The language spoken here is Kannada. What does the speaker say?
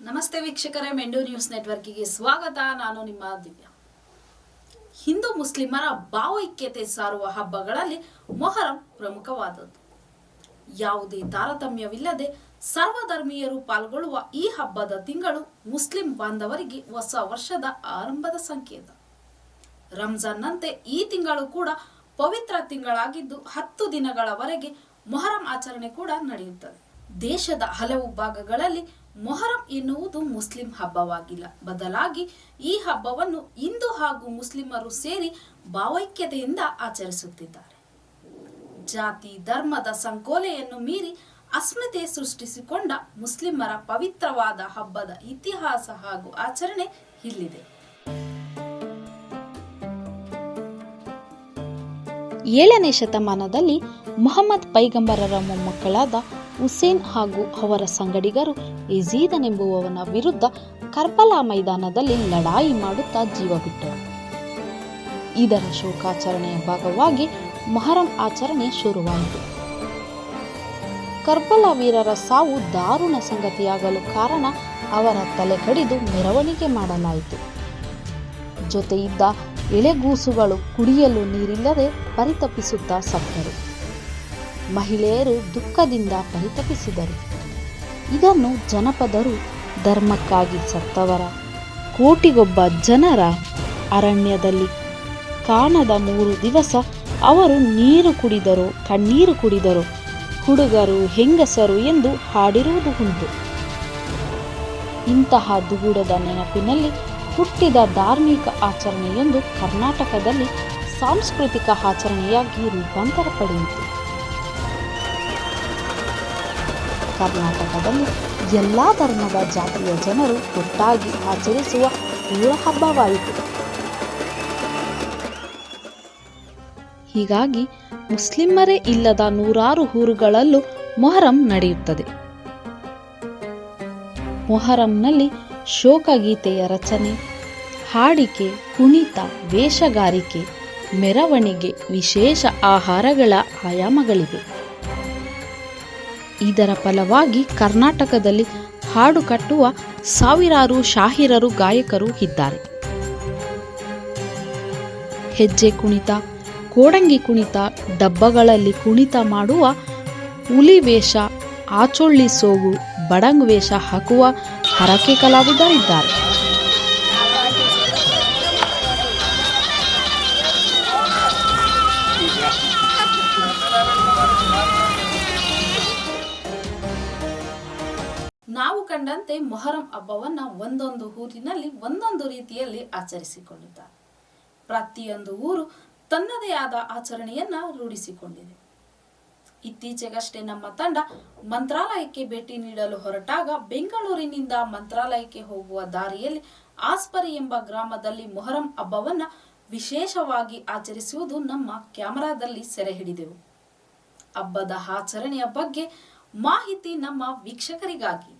ನಮಸ್ತೆ ವೀಕ್ಷಕರೇ ಮೆಂಡೂ ನ್ಯೂಸ್ ನೆಟ್ವರ್ಕಿಗೆ ಸ್ವಾಗತ. ನಾನು ನಿಮ್ಮ ದಿವ್ಯ. ಹಿಂದೂ ಮುಸ್ಲಿಮರ ಭಾವೈಕ್ಯತೆ ಸಾರುವ ಹಬ್ಬಗಳಲ್ಲಿ ಮೊಹರಂ ಪ್ರಮುಖವಾದದ್ದು. ಯಾವುದೇ ತಾರತಮ್ಯವಿಲ್ಲದೆ ಸರ್ವಧರ್ಮೀಯರು ಪಾಲ್ಗೊಳ್ಳುವ ಈ ಹಬ್ಬದ ತಿಂಗಳು ಮುಸ್ಲಿಂ ಬಾಂಧವರಿಗೆ ಹೊಸ ವರ್ಷದ ಆರಂಭದ ಸಂಕೇತ. ರಂಜಾನ್ನಂತೆ ಈ ತಿಂಗಳು ಕೂಡ ಪವಿತ್ರ ತಿಂಗಳಾಗಿದ್ದು ಹತ್ತು ದಿನಗಳವರೆಗೆ ಮೊಹರಂ ಆಚರಣೆ ಕೂಡ ನಡೆಯುತ್ತದೆ. ದೇಶದ ಹಲವು ಭಾಗಗಳಲ್ಲಿ ಮೊಹರಂ ಎನ್ನುವುದು ಮುಸ್ಲಿಂ ಹಬ್ಬವಾಗಿಲ್ಲ. ಬದಲಾಗಿ ಈ ಹಬ್ಬವನ್ನು ಹಿಂದೂ ಹಾಗೂ ಮುಸ್ಲಿಮರು ಸೇರಿ ಭಾವೈಕ್ಯತೆಯಿಂದ ಆಚರಿಸುತ್ತಿದ್ದಾರೆ. ಜಾತಿ, ಧರ್ಮದ ಸಂಕೋಲೆಯನ್ನು ಮೀರಿ ಅಸ್ಮಿತೆ ಸೃಷ್ಟಿಸಿಕೊಂಡ ಮುಸ್ಲಿಮರ ಪವಿತ್ರವಾದ ಹಬ್ಬದ ಇತಿಹಾಸ ಹಾಗೂ ಆಚರಣೆ ಇಲ್ಲಿದೆ. ಏಳನೇ ಶತಮಾನದಲ್ಲಿ ಮೊಹಮ್ಮದ್ ಪೈಗಂಬರರ ಮೊಮ್ಮಕ್ಕಳಾದ ಹುಸೇನ್ ಹಾಗೂ ಅವರ ಸಂಗಡಿಗರು ಯಜೀದನೆಂಬುವವನ ವಿರುದ್ಧ ಕರ್ಬಲಾ ಮೈದಾನದಲ್ಲಿ ಲಡಾಯಿ ಮಾಡುತ್ತಾ ಜೀವ ಬಿಟ್ಟರು. ಇದರ ಶೋಕಾಚರಣೆಯ ಭಾಗವಾಗಿ ಮೊಹರಂ ಆಚರಣೆ ಶುರುವಾಯಿತು. ಕರ್ಬಲಾ ವೀರರ ಸಾವು ದಾರುಣ ಸಂಗತಿಯಾಗಲು ಕಾರಣ ಅವರ ತಲೆ ಕಡಿದು ಮೆರವಣಿಗೆ ಮಾಡಲಾಯಿತು. ಜೊತೆ ಇದ್ದ ಎಳೆಗೂಸುಗಳು ಕುಡಿಯಲು ನೀರಿಲ್ಲದೆ ಪರಿತಪಿಸುತ್ತಾ ಸತ್ತರು. ಮಹಿಳೆಯರು ದುಃಖದಿಂದ ಪರಿತಪಿಸಿದರು. ಇದನ್ನು ಜನಪದರು ಧರ್ಮಕ್ಕಾಗಿ ಸತ್ತವರ. ಕೋಟಿಗೊಬ್ಬ ಜನರ ಅರಣ್ಯದಲ್ಲಿ ಕಾಣದ ಮೂರು ದಿವಸ ಅವರು ನೀರು ಕುಡಿದರು, ಕಣ್ಣೀರು ಕುಡಿದರು. ಹುಡುಗರು, ಹೆಂಗಸರು ಎಂದು ಹಾಡಿರುವುದು ಉಂಟು. ಇಂತಹ ದುಗುಡದ ನೆನಪಿನಲ್ಲಿ ಹುಟ್ಟಿದ ಧಾರ್ಮಿಕ ಆಚರಣೆಯೊಂದು ಕರ್ನಾಟಕದಲ್ಲಿ ಸಾಂಸ್ಕೃತಿಕ ಆಚರಣೆಯಾಗಿ ರೂಪಾಂತರ ಪಡೆಯಿತು. ಕರ್ನಾಟಕದಲ್ಲಿ ಎಲ್ಲ ಧರ್ಮದ ಜಾತಿಯ ಜನರು ಒಟ್ಟಾಗಿ ಆಚರಿಸುವ ಊರ ಹಬ್ಬವಾಯಿತು. ಹೀಗಾಗಿ ಮುಸ್ಲಿಮರೇ ಇಲ್ಲದ ನೂರಾರು ಊರುಗಳಲ್ಲೂ ಮೊಹರಂ ನಡೆಯುತ್ತದೆ. ಮೊಹರಂನಲ್ಲಿ ಶೋಕಗೀತೆಯ ರಚನೆ ಹಾಡಿಕೆ, ಕುಣಿತ, ವೇಷಗಾರಿಕೆ, ಮೆರವಣಿಗೆ, ವಿಶೇಷ ಆಹಾರಗಳ ಆಯಾಮಗಳಿವೆ. ಇದರ ಫಲವಾಗಿ ಕರ್ನಾಟಕದಲ್ಲಿ ಹಾಡು ಕಟ್ಟುವ ಸಾವಿರಾರು ಶಾಹಿರರು, ಗಾಯಕರು ಇದ್ದಾರೆ. ಹೆಜ್ಜೆ ಕುಣಿತ, ಕೋಡಂಗಿ ಕುಣಿತ, ಡಬ್ಬಗಳಲ್ಲಿ ಕುಣಿತ ಮಾಡುವ ಹುಲಿ ವೇಷ, ಆಚೊಳ್ಳಿ ಸೋಗು, ಬಡಂಗ್ ವೇಷ ಹಾಕುವ ಹರಕೆ ಕಲಾವಿದರಿದ್ದಾರೆ ನಾವು ಕಂಡಂತೆ ಮೊಹರಂ ಹಬ್ಬವನ್ನು ಒಂದೊಂದು ಊರಿನಲ್ಲಿ ಒಂದೊಂದು ರೀತಿಯಲ್ಲಿ ಆಚರಿಸಿಕೊಳ್ಳುತ್ತಾರೆ ಪ್ರತಿಯೊಂದು ಊರು ತನ್ನದೇ ಆದ ಆಚರಣೆಯನ್ನ ರೂಢಿಸಿಕೊಂಡಿದೆ. ಇತ್ತೀಚೆಗಷ್ಟೇ ನಮ್ಮ ತಂಡ ಮಂತ್ರಾಲಯಕ್ಕೆ ಭೇಟಿ ನೀಡಲು ಹೊರಟಾಗ ಬೆಂಗಳೂರಿನಿಂದ ಮಂತ್ರಾಲಯಕ್ಕೆ ಹೋಗುವ ದಾರಿಯಲ್ಲಿ ಆಸ್ಪರಿ ಎಂಬ ಗ್ರಾಮದಲ್ಲಿ ಮೊಹರಂ ಹಬ್ಬವನ್ನ ವಿಶೇಷವಾಗಿ ಆಚರಿಸುವುದು ನಮ್ಮ ಕ್ಯಾಮರಾದಲ್ಲಿ ಸೆರೆ ಹಿಡಿದೆವು. ಹಬ್ಬದ ಆಚರಣೆಯ ಬಗ್ಗೆ ಮಾಹಿತಿ ನಮ್ಮ ವೀಕ್ಷಕರಿಗಾಗಿ.